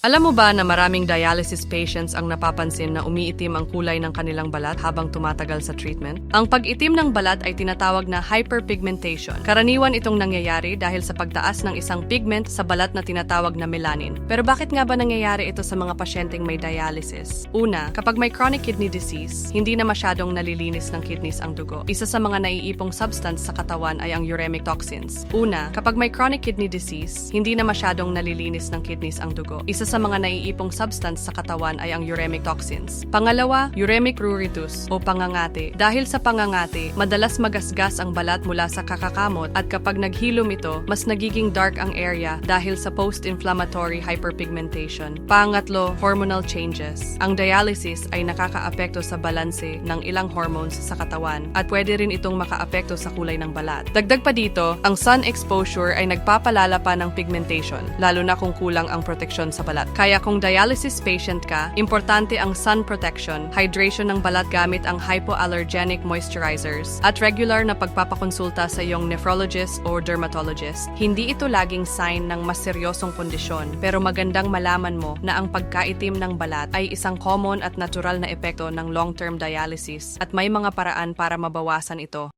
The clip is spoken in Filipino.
Alam mo ba na maraming dialysis patients ang napapansin na umiitim ang kulay ng kanilang balat habang tumatagal sa treatment? Ang pag-itim ng balat ay tinatawag na hyperpigmentation. Karaniwan itong nangyayari dahil sa pagtaas ng isang pigment sa balat na tinatawag na melanin. Pero bakit nga ba nangyayari ito sa mga pasyenteng may dialysis? Una, kapag may chronic kidney disease, hindi na masyadong nalilinis ng kidneys ang dugo. Isa sa mga naiipong substance sa katawan ay ang uremic toxins. Una, kapag may chronic kidney disease, hindi na masyadong nalilinis ng kidneys ang dugo. Isa sa mga naiipong substance sa katawan ay ang uremic toxins. Pangalawa, uremic pruritus o pangangati. Dahil sa pangangati, madalas magasgas ang balat mula sa kakakamot at kapag naghilom ito, mas nagiging dark ang area dahil sa post-inflammatory hyperpigmentation. Pangatlo, hormonal changes. Ang dialysis ay nakakaapekto sa balanse ng ilang hormones sa katawan at pwede rin itong makaapekto sa kulay ng balat. Dagdag pa dito, ang sun exposure ay nagpapalala pa ng pigmentation, lalo na kung kulang ang proteksyon sa balat. Kaya kung dialysis patient ka, importante ang sun protection, hydration ng balat gamit ang hypoallergenic moisturizers, at regular na pagpapakonsulta sa iyong nephrologist o dermatologist. Hindi ito laging sign ng mas seryosong kondisyon, pero magandang malaman mo na ang pagkaitim ng balat ay isang common at natural na epekto ng long-term dialysis at may mga paraan para mabawasan ito.